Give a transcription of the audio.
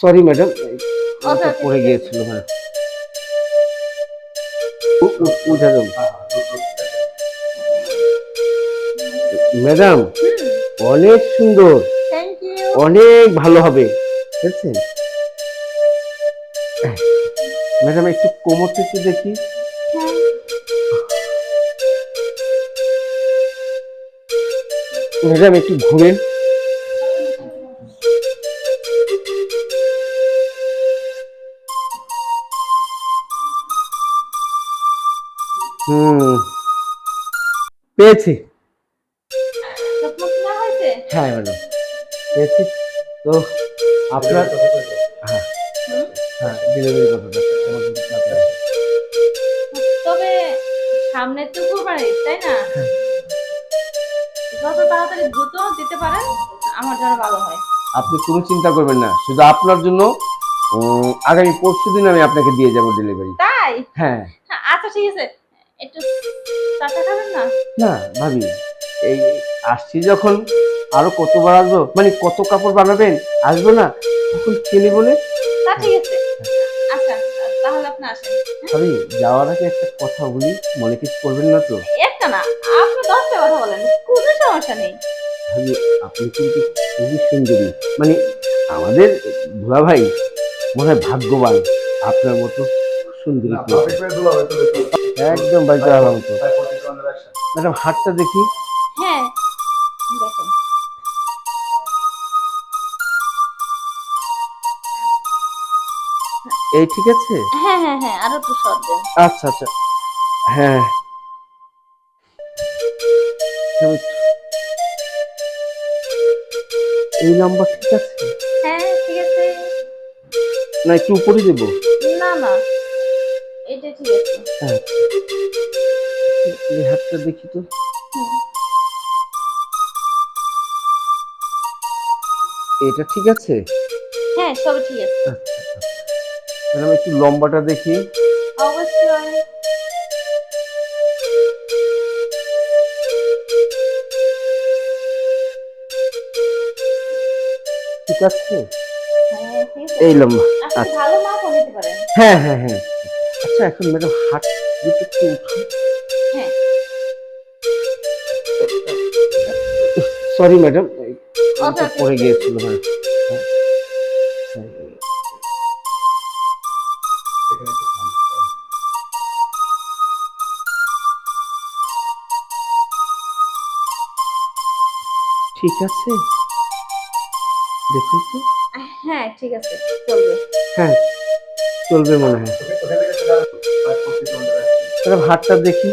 Sorry madam পড়ে গিয়েছিল হ্যাঁ। উঠে ম্যাডাম অনেক সুন্দর। অনেক ভালো হবে। বুঝছেন ম্যাডাম একটু কোমরটা একটু দেখি। ম্যাডাম একটু ঘুরেন। হুম। পেয়েছি। হ্যাঁ ম্যাডাম। পেয়েছি। তো আপনার হ্যাঁ। হ্যাঁ ডেলিভারি কথাটা। তবে সামনে তো কুরবানি তাই না? হ্যাঁ। যত তাড়াতাড়ি দ্রুত দিতে পারেন আমার জন্য ভালো হয়। আপনি কোনো চিন্তা করবেন না। শুধু আপনার জন্য আগামী পরশু দিন আমি আপনাকে দিয়ে যাব ডেলিভারি তাই? হ্যাঁ। হ্যাঁ, আচ্ছা ঠিক আছে। একটু চাটা খাবেন না? না ভাবি এই আসছি যখন আরও কতবার আসব? মানে কত কাপড় বানাবেন? আসব না? তখন কিনে বলে তা ঠিক আছে। আচ্ছা তাহলে আপনি আসেন ভাবি যাওয়ার আগে একটা কথা বলি মনে কিছু করবেন না তো? একটা না আপনি দশটা কথা বলেন কোনো সমস্যা নেই। ভাবি আপনি কিন্তু খুবই সুন্দরী। মানে আমাদের ভোলা ভাই মনে হয় ভাগ্যবান আপনার মতো। সুন্দরী একদম বাড়িতে আলাম তো। ম্যাডাম হাতটা দেখি। হ্যাঁ। এই ঠিক আছে? হ্যাঁ হ্যাঁ হ্যাঁ আরও একটু শর্ট দেন। আচ্ছা আচ্ছা। হ্যাঁ। এই নাম্বার ঠিক আছে? হ্যাঁ ঠিক আছে। না একটু উপরে দেবো। না না। এটা ঠিক আছে। হ্যাঁ। এই হাতটা দেখি তো। এটা ঠিক আছে? হ্যাঁ সব ঠিক আছে। ম্যাডাম একটু লম্বাটা দেখি। অবশ্যই। ঠিক আছে? হ্যাঁ এই লম্বা আচ্ছা। ভালো মাপও নিতে পারেন। হ্যাঁ হ্যাঁ হ্যাঁ। আচ্ছা এখন ম্যাডাম হাত দুটো একটু উঠান হ্যাঁ সরি ম্যাডাম আচ্ছা, পড়ে ঠিক আছে। গিয়েছিল হ্যাঁ হ্যাঁ। হ্যাঁ। ঠিক আছে দেখুন তো হ্যাঁ ঠিক আছে চলবে হ্যাঁ চলবে মনে হয়। হাটটা দেখি।